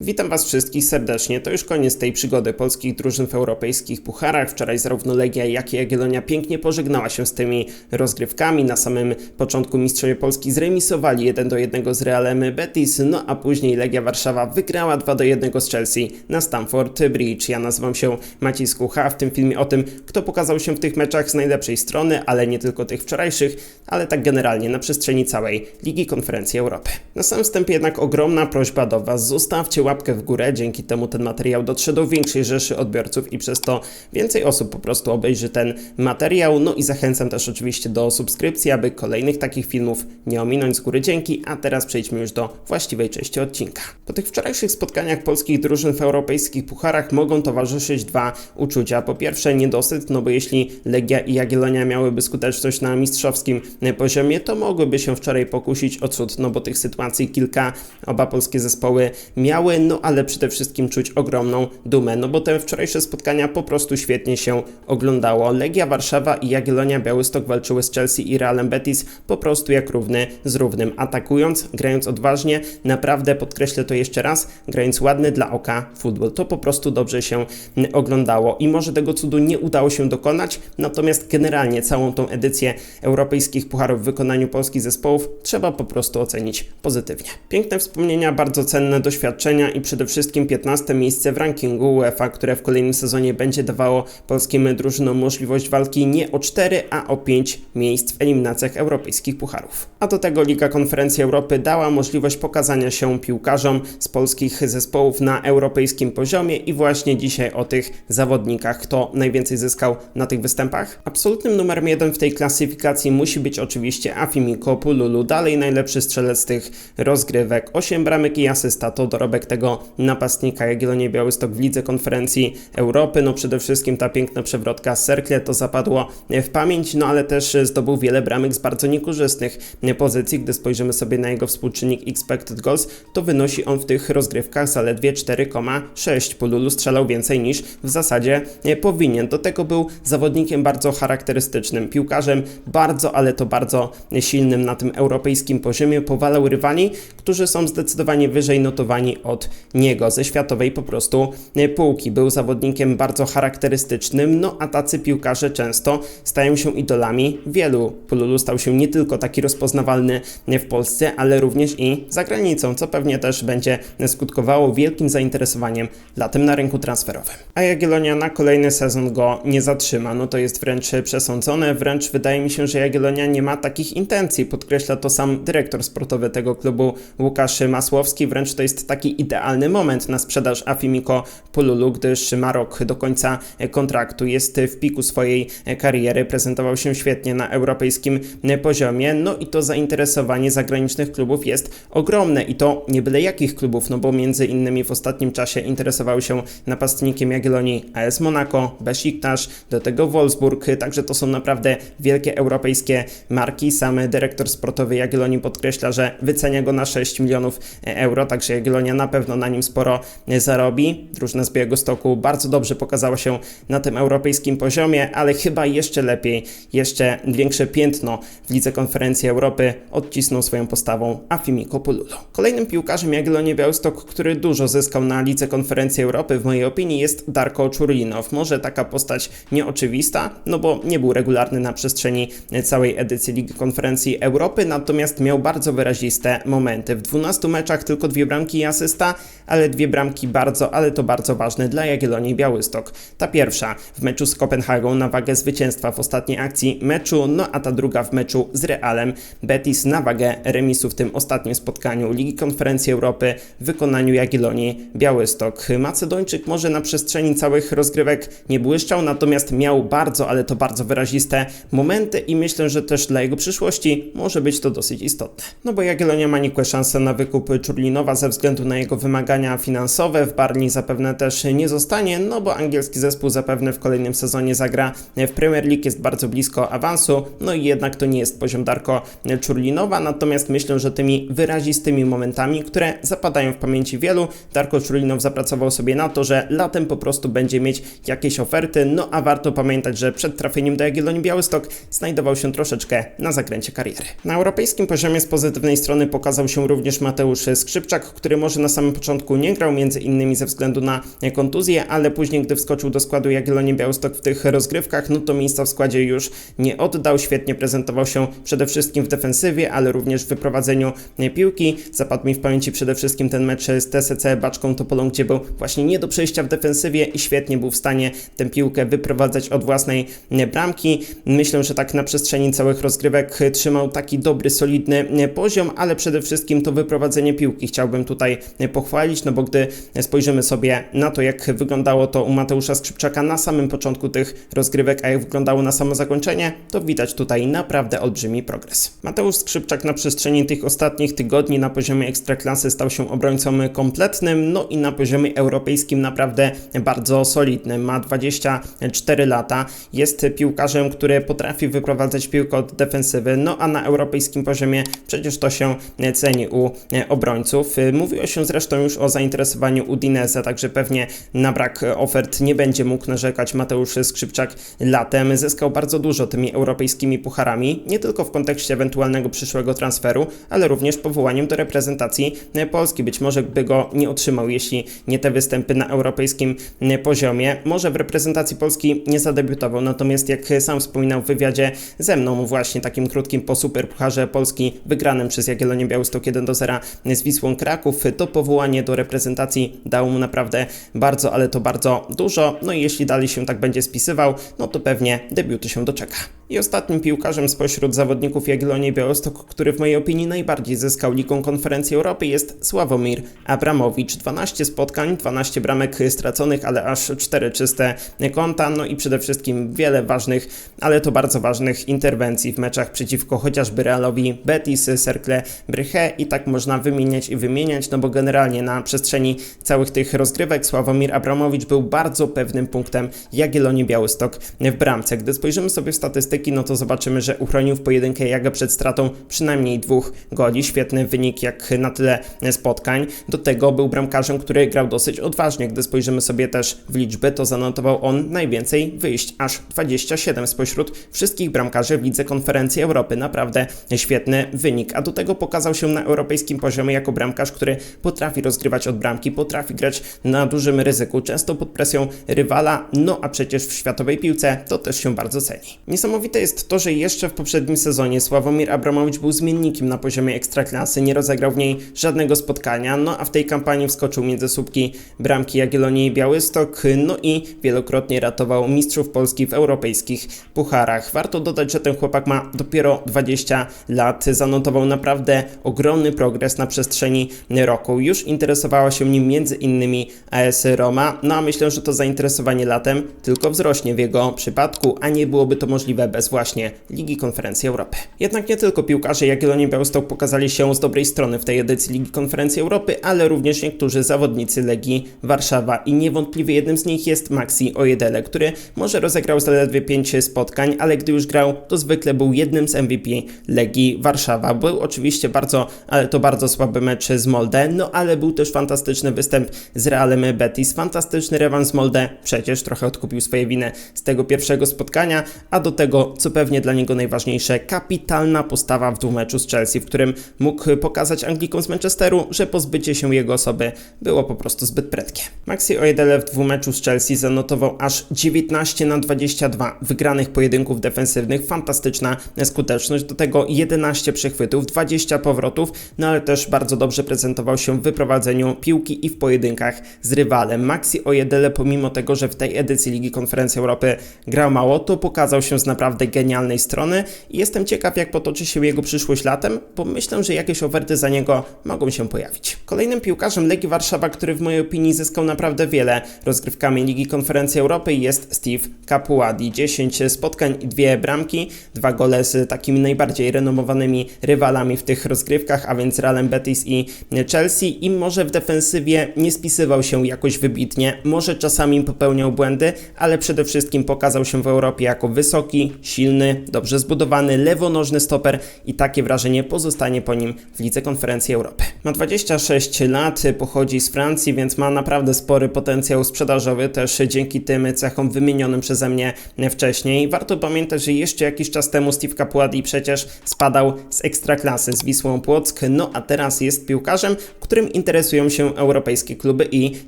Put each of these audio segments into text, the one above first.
Witam Was wszystkich serdecznie. To już koniec tej przygody polskich drużyn w europejskich pucharach. Wczoraj zarówno Legia, jak i Jagiellonia pięknie pożegnała się z tymi rozgrywkami. Na samym początku mistrzowie Polski zremisowali 1 do 1 z Realem Betis, no a później Legia Warszawa wygrała 2 do 1 z Chelsea na Stamford Bridge. Ja nazywam się Maciej Skucha. W tym filmie o tym, kto pokazał się w tych meczach z najlepszej strony, ale nie tylko tych wczorajszych, ale tak generalnie na przestrzeni całej Ligi Konferencji Europy. Na samym wstępie jednak ogromna prośba do Was. Zostawcie łapkę w górę, dzięki temu ten materiał dotrze do większej rzeszy odbiorców i przez to więcej osób po prostu obejrzy ten materiał. No i zachęcam też oczywiście do subskrypcji, aby kolejnych takich filmów nie ominąć z góry dzięki, a teraz przejdźmy już do właściwej części odcinka. Po tych wczorajszych spotkaniach polskich drużyn w europejskich pucharach mogą towarzyszyć dwa uczucia. Po pierwsze niedosyt, no bo jeśli Legia i Jagiellonia miałyby skuteczność na mistrzowskim poziomie, to mogłyby się wczoraj pokusić o cud, no bo tych sytuacji kilka oba polskie zespoły miały, no ale przede wszystkim czuć ogromną dumę, no bo te wczorajsze spotkania po prostu świetnie się oglądało. Legia Warszawa i Jagiellonia Białystok walczyły z Chelsea i Realem Betis po prostu jak równy z równym, atakując, grając odważnie, naprawdę podkreślę to jeszcze raz, grając ładny dla oka futbol. To po prostu dobrze się oglądało i może tego cudu nie udało się dokonać, natomiast generalnie całą tą edycję europejskich pucharów w wykonaniu polskich zespołów trzeba po prostu ocenić pozytywnie. Piękne wspomnienia, bardzo cenne doświadczenia i przede wszystkim 15 miejsce w rankingu UEFA, które w kolejnym sezonie będzie dawało polskim drużynom możliwość walki nie o 4, a o 5 miejsc w eliminacjach europejskich pucharów. A do tego Liga Konferencji Europy dała możliwość pokazania się piłkarzom z polskich zespołów na europejskim poziomie i właśnie dzisiaj o tych zawodnikach, kto najwięcej zyskał na tych występach. Absolutnym numerem jeden w tej klasyfikacji musi być oczywiście Afimiko Pululu, dalej najlepszy strzelec tych rozgrywek. 8 bramek i asysta to dorobek tego napastnika Jagiellonie Białystok w Lidze Konferencji Europy. No przede wszystkim ta piękna przewrotka z Serkle to zapadło w pamięć, no ale też zdobył wiele bramek z bardzo niekorzystnych pozycji. Gdy spojrzymy sobie na jego współczynnik expected goals, to wynosi on w tych rozgrywkach zaledwie 4,6. Pululu strzelał więcej niż w zasadzie powinien. Do tego był zawodnikiem bardzo charakterystycznym, piłkarzem bardzo, ale to bardzo silnym na tym europejskim poziomie. Powalał rywali, którzy są zdecydowanie wyżej notowani od niego, ze światowej po prostu półki. Był zawodnikiem bardzo charakterystycznym, no a tacy piłkarze często stają się idolami wielu. Pululu stał się nie tylko taki rozpoznawalny w Polsce, ale również i za granicą, co pewnie też będzie skutkowało wielkim zainteresowaniem latem na rynku transferowym. A Jagiellonia na kolejny sezon go nie zatrzyma, no to jest wręcz przesądzone, wręcz wydaje mi się, że Jagiellonia nie ma takich intencji, podkreśla to sam dyrektor sportowy tego klubu Łukasz Masłowski, wręcz to jest taki idealny moment na sprzedaż Afimiko Pululu, gdyż ma rok do końca kontraktu, jest w piku swojej kariery, prezentował się świetnie na europejskim poziomie, no i to zainteresowanie zagranicznych klubów jest ogromne i to nie byle jakich klubów, no bo między innymi w ostatnim czasie interesował się napastnikiem Jagiellonii AS Monaco, Besiktas, do tego Wolfsburg, także to są naprawdę wielkie europejskie marki. Sam dyrektor sportowy Jagiellonii podkreśla, że wycenia go na 6 milionów euro, także Jagiellonia na pewno na nim sporo zarobi. Drużyna z Białegostoku bardzo dobrze pokazała się na tym europejskim poziomie, ale chyba jeszcze lepiej, jeszcze większe piętno w Lidze Konferencji Europy odcisnął swoją postawą Afimiko Pululo. Kolejnym piłkarzem Jagiellonii Białystok, który dużo zyskał na Lidze Konferencji Europy w mojej opinii jest Darko Czurlinow. Może taka postać nieoczywista, no bo nie był regularny na przestrzeni całej edycji Ligi Konferencji Europy, natomiast miał bardzo wyraziste momenty. W 12 meczach tylko dwie bramki i asysta, ale dwie bramki bardzo, ale to bardzo ważne dla Jagiellonii Białystok. Ta pierwsza w meczu z Kopenhagą na wagę zwycięstwa w ostatniej akcji meczu, no a ta druga w meczu z Realem Betis na wagę remisu w tym ostatnim spotkaniu Ligi Konferencji Europy w wykonaniu Jagiellonii Białystok. Macedończyk może na przestrzeni całych rozgrywek nie błyszczał, natomiast miał bardzo, ale to bardzo wyraziste momenty i myślę, że też dla jego przyszłości może być to dosyć istotne. No bo Jagiellonia ma nikłe szanse na wykup Czurlinowa ze względu na jego wymagania finansowe. W Barni zapewne też nie zostanie, no bo angielski zespół zapewne w kolejnym sezonie zagra w Premier League, jest bardzo blisko awansu, no i jednak to nie jest poziom Darko Czurlinowa, natomiast myślę, że tymi wyrazistymi momentami, które zapadają w pamięci wielu, Darko Czurlinow zapracował sobie na to, że latem po prostu będzie mieć jakieś oferty, no a warto pamiętać, że przed trafieniem do Jagiellonii Białystok znajdował się troszeczkę na zakręcie kariery. Na europejskim poziomie z pozytywnej strony pokazał się również Mateusz Skrzypczak, który może na samym samym początku nie grał, między innymi ze względu na kontuzję, ale później, gdy wskoczył do składu Jagiellonii Białystok w tych rozgrywkach, no to miejsca w składzie już nie oddał. Świetnie prezentował się przede wszystkim w defensywie, ale również w wyprowadzeniu piłki. Zapadł mi w pamięci przede wszystkim ten mecz z TSC Baczką Topolą, gdzie był właśnie nie do przejścia w defensywie i świetnie był w stanie tę piłkę wyprowadzać od własnej bramki. Myślę, że tak na przestrzeni całych rozgrywek trzymał taki dobry, solidny poziom, ale przede wszystkim to wyprowadzenie piłki chciałbym tutaj pochwalić, no bo gdy spojrzymy sobie na to, jak wyglądało to u Mateusza Skrzypczaka na samym początku tych rozgrywek, a jak wyglądało na samo zakończenie, to widać tutaj naprawdę olbrzymi progres. Mateusz Skrzypczak na przestrzeni tych ostatnich tygodni na poziomie ekstraklasy stał się obrońcą kompletnym, no i na poziomie europejskim naprawdę bardzo solidnym. Ma 24 lata, jest piłkarzem, który potrafi wyprowadzać piłkę od defensywy, no a na europejskim poziomie przecież to się ceni u obrońców. Mówiło się zresztą już o zainteresowaniu Udinese, także pewnie na brak ofert nie będzie mógł narzekać Mateusz Skrzypczak latem. Zyskał bardzo dużo tymi europejskimi pucharami, nie tylko w kontekście ewentualnego przyszłego transferu, ale również powołaniem do reprezentacji Polski. Być może by go nie otrzymał, jeśli nie te występy na europejskim poziomie. Może w reprezentacji Polski nie zadebiutował, natomiast jak sam wspominał w wywiadzie ze mną, właśnie takim krótkim po Superpucharze Polski wygranym przez Jagiellonię Białystok 1 do 0 z Wisłą Kraków, to powołanie do reprezentacji dało mu naprawdę bardzo, ale to bardzo dużo. No i jeśli dalej się tak będzie spisywał, no to pewnie debiuty się doczeka. I ostatnim piłkarzem spośród zawodników Jagiellonii Białystok, który w mojej opinii najbardziej zyskał Ligą Konferencji Europy jest Sławomir Abramowicz. 12 spotkań, 12 bramek straconych, ale aż 4 czyste konta, no i przede wszystkim wiele ważnych, ale to bardzo ważnych interwencji w meczach przeciwko chociażby Realowi Betis, Cercle Bryche i tak można wymieniać i wymieniać, no bo generalnie na przestrzeni całych tych rozgrywek Sławomir Abramowicz był bardzo pewnym punktem Jagiellonii Białystok w bramce. Gdy spojrzymy sobie w statystyki, no to zobaczymy, że uchronił w pojedynkę Jagę przed stratą przynajmniej dwóch goli. Świetny wynik jak na tyle spotkań. Do tego był bramkarzem, który grał dosyć odważnie. Gdy spojrzymy sobie też w liczby, to zanotował on najwięcej wyjść, aż 27 spośród wszystkich bramkarzy w Lidze Konferencji Europy. Naprawdę świetny wynik. A do tego pokazał się na europejskim poziomie jako bramkarz, który potrafi rozgrywać od bramki, potrafi grać na dużym ryzyku, często pod presją rywala, no a przecież w światowej piłce to też się bardzo ceni. Niesamowite jest to, że jeszcze w poprzednim sezonie Sławomir Abramowicz był zmiennikiem na poziomie ekstraklasy, nie rozegrał w niej żadnego spotkania, no a w tej kampanii wskoczył między słupki bramki Jagiellonii i Białystok, no i wielokrotnie ratował mistrzów Polski w europejskich pucharach. Warto dodać, że ten chłopak ma dopiero 20 lat, zanotował naprawdę ogromny progres na przestrzeni roku. Już interesowała się nim między innymi AS Roma, no a myślę, że to zainteresowanie latem tylko wzrośnie w jego przypadku, a nie byłoby to możliwe bez właśnie Ligi Konferencji Europy. Jednak nie tylko piłkarze Jagiellonii Białystok pokazali się z dobrej strony w tej edycji Ligi Konferencji Europy, ale również niektórzy zawodnicy Legii Warszawa i niewątpliwie jednym z nich jest Maxi Ojedele, który może rozegrał zaledwie 5 spotkań, ale gdy już grał, to zwykle był jednym z MVP Legii Warszawa. Był oczywiście bardzo, ale to bardzo słaby mecz z Molde, no ale był też fantastyczny występ z Realem Betis, fantastyczny rewans Molde, przecież trochę odkupił swoje winy z tego pierwszego spotkania, a do tego, co pewnie dla niego najważniejsze, kapitalna postawa w dwumeczu z Chelsea, w którym mógł pokazać Anglikom z Manchesteru, że pozbycie się jego osoby było po prostu zbyt prędkie. Maxi Ojedele w dwumeczu z Chelsea zanotował aż 19 na 22 wygranych pojedynków defensywnych, fantastyczna skuteczność, do tego 11 przechwytów, 20 powrotów, no ale też bardzo dobrze prezentował się w wyprowadzeniu piłki i w pojedynkach z rywalem. Maxi Ojedele pomimo tego, że w tej edycji Ligi Konferencji Europy grał mało, to pokazał się z naprawdę genialnej strony i jestem ciekaw jak potoczy się jego przyszłość latem, bo myślę, że jakieś oferty za niego mogą się pojawić. Kolejnym piłkarzem Legii Warszawa, który w mojej opinii zyskał naprawdę wiele rozgrywkami Ligi Konferencji Europy jest Steve Capuadi. 10 spotkań i dwie bramki, dwa gole z takimi najbardziej renomowanymi rywalami w tych rozgrywkach, a więc Realem Betis i Chelsea i może w defensywie nie spisywał się jakoś wybitnie, może czasami popełniał błędy, ale przede wszystkim pokazał się w Europie jako wysoki, silny, dobrze zbudowany, lewonożny stoper i takie wrażenie pozostanie po nim w Lidze Konferencji Europy. Ma 26 lat, pochodzi z Francji, więc ma naprawdę spory potencjał sprzedażowy, też dzięki tym cechom wymienionym przeze mnie wcześniej. Warto pamiętać, że jeszcze jakiś czas temu Steve Capuadi przecież spadał z ekstraklasy z Wisłą Płock, no a teraz jest piłkarzem, którym interesują się europejskie kluby i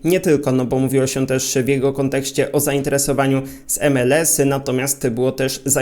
nie tylko, no bo mówiło się też w jego kontekście o zainteresowaniu z MLS, natomiast było też zainteresowanie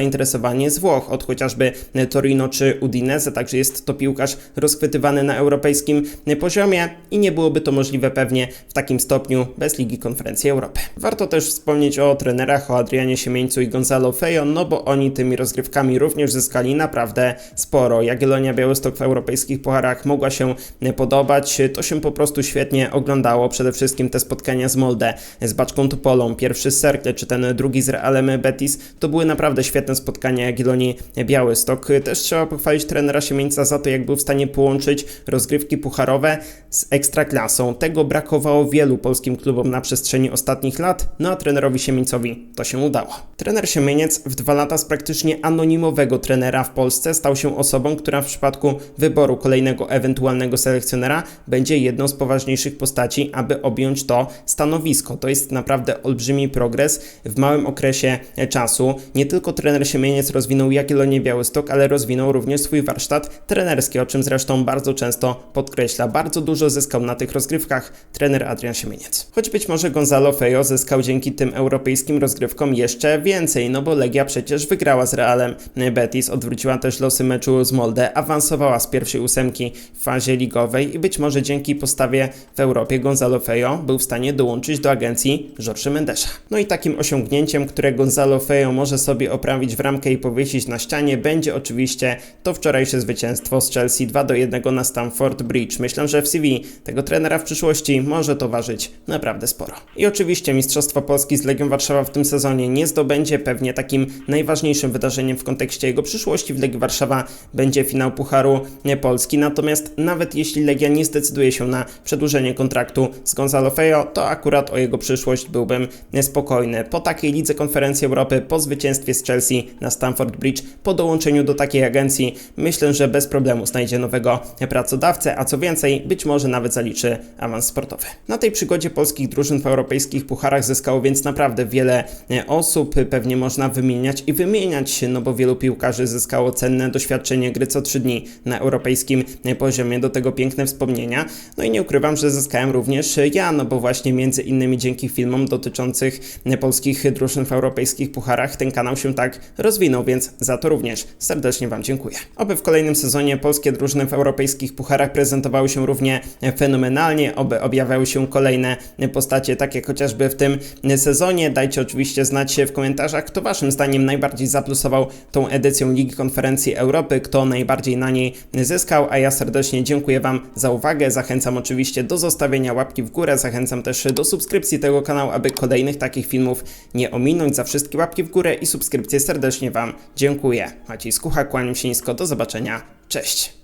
z Włoch, od chociażby Torino czy Udinese, także jest to piłkarz rozchwytywany na europejskim poziomie i nie byłoby to możliwe pewnie w takim stopniu bez Ligi Konferencji Europy. Warto też wspomnieć o trenerach, o Adrianie Siemieńcu i Gonzalo Fejo, no bo oni tymi rozgrywkami również zyskali naprawdę sporo. Jagiellonia Białystok w europejskich pucharach mogła się podobać, to się po prostu świetnie oglądało, przede wszystkim te spotkania z Molde, z Baczką Tupolą, pierwszy z Cercle, czy ten drugi z Realem Betis, to były naprawdę świetne spotkania Jagiellonii Białystok. Też trzeba pochwalić trenera Siemieńca za to, jak był w stanie połączyć rozgrywki pucharowe z ekstraklasą. Tego brakowało wielu polskim klubom na przestrzeni ostatnich lat, no a trenerowi Siemieńcowi to się udało. Trener Siemieniec w dwa lata z praktycznie anonimowego trenera w Polsce stał się osobą, która w przypadku wyboru kolejnego ewentualnego selekcjonera będzie jedną z poważniejszych postaci, aby objąć to stanowisko. To jest naprawdę olbrzymi progres w małym okresie czasu. Nie tylko trener Siemieniec rozwinął Jagiellonię Białystok, ale rozwinął również swój warsztat trenerski, o czym zresztą bardzo często podkreśla. Bardzo dużo zyskał na tych rozgrywkach trener Adrian Siemieniec. Choć być może Gonzalo Fejo zyskał dzięki tym europejskim rozgrywkom jeszcze więcej, no bo Legia przecież wygrała z Realem Betis, odwróciła też losy meczu z Molde, awansowała z pierwszej ósemki w fazie ligowej i być może dzięki postawie w Europie Gonzalo Fejo był w stanie dołączyć do agencji Jorge Mendesza. No i takim osiągnięciem, które Gonzalo Fejo może sobie oprawić w ramkę i powiesić na ścianie, będzie oczywiście to wczorajsze zwycięstwo z Chelsea 2 do 1 na Stamford Bridge. Myślę, że w CV tego trenera w przyszłości może to ważyć naprawdę sporo. I oczywiście Mistrzostwo Polski z Legią Warszawa w tym sezonie nie zdobędzie. Pewnie takim najważniejszym wydarzeniem w kontekście jego przyszłości w Legii Warszawa będzie finał Pucharu Polski. Natomiast nawet jeśli Legia nie zdecyduje się na przedłużenie kontraktu z Gonzalo Fejo, to akurat o jego przyszłość byłbym spokojny. Po takiej lidze konferencji Europy, po zwycięstwie z Chelsea na Stamford Bridge, po dołączeniu do takiej agencji, myślę, że bez problemu znajdzie nowego pracodawcę, a co więcej, być może nawet zaliczy awans sportowy. Na tej przygodzie polskich drużyn w europejskich pucharach zyskało więc naprawdę wiele osób, pewnie można wymieniać i wymieniać no bo wielu piłkarzy zyskało cenne doświadczenie gry co trzy dni na europejskim poziomie, do tego piękne wspomnienia. No i nie ukrywam, że zyskałem również ja, no bo właśnie między innymi dzięki filmom dotyczących polskich drużyn w europejskich pucharach ten kanał się tak rozwinął, więc za to również serdecznie Wam dziękuję. Oby w kolejnym sezonie polskie drużyny w europejskich pucharach prezentowały się równie fenomenalnie, oby objawiały się kolejne postacie, tak jak chociażby w tym sezonie. Dajcie oczywiście znać w komentarzach, kto Waszym zdaniem najbardziej zaplusował tą edycją Ligi Konferencji Europy, kto najbardziej na niej zyskał, a ja serdecznie dziękuję Wam za uwagę. Zachęcam oczywiście do zostawienia łapki w górę, zachęcam też do subskrypcji tego kanału, aby kolejnych takich filmów nie ominąć. Za wszystkie łapki w górę i subskrypcje serdecznie Wam dziękuję. Maciej Skucha, kłaniam się nisko, do zobaczenia, cześć!